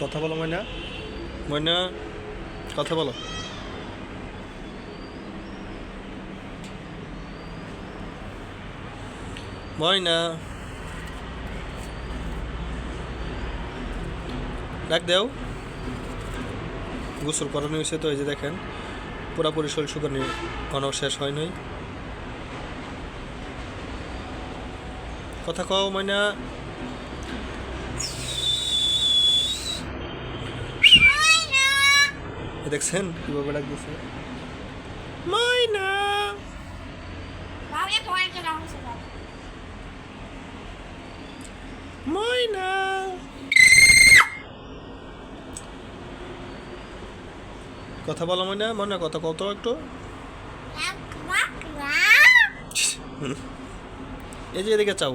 কথা বলো, ময়না। ময়না, কথা বলো। ময়না। ডাক দেও। গোসল করানো হয়েছে তো, এই যে দেখেন, পুরাপুরি শরীর শুকানি কোনো শেষ হয় নাই। কথা কও ময়না দেখছেন? কীভাবে ডাক দিছে ময়না. ময়না কথা বলো ময়না ময়না কথা কত একটু। এই যে এদিকে চাও